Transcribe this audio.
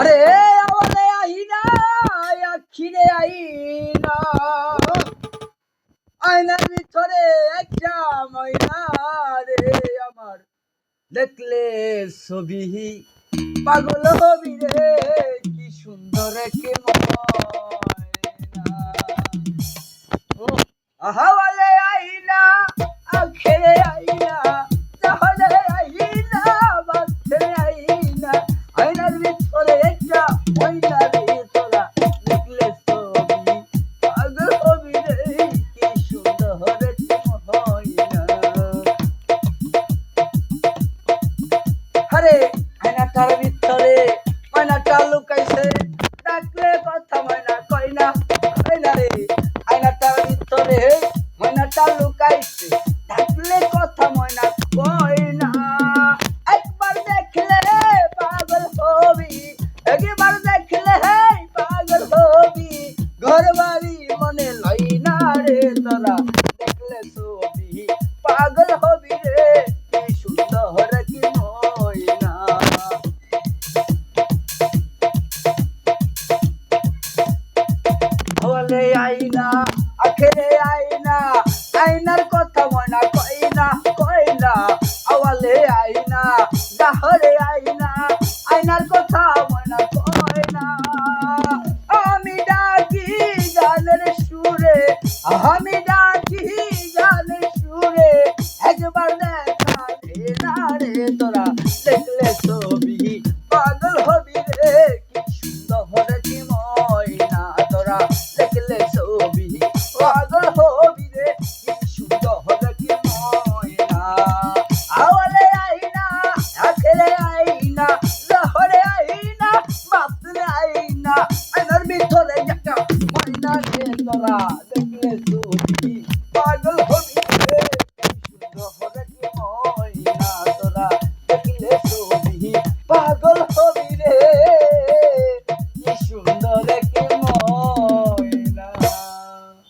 আরে আমারে আইনা আখিরে আইনা। আয়নার ভিতরে একটা ময়না রে আমার। দেখলে ছবি, পাগল হবি রে, কি সুন্দর কে ময়না। ও আরে, আয়নাটার ভিতরে ময়নাটা লুকাইছে। ডাকলে কথা ময়না কই না কই না রে? আয়নাটার ভিতরে ময়নাটা লুকাইছে। একবার মনে না আইনা আখেরে আইনা আইনার কথা ময়না কইনা কইনা আওয়ালে আইনা গাহরে আইনা আইনার আমি ডাকি গানের সুরে, একবার দেখা না রে তোরা। দেখলে ছবি পাগল হবি রে, কি সুন্দর কি ময়না তোরা। দেখলে ছবি পাগল হবি রে, কি সুন্দর কি ময়না। আওয়ালে আইনা আখেরে আইনা, লহরে আইনা বাপরে আইনা আইনার ভিতরে একটা ময়না রে তোরা।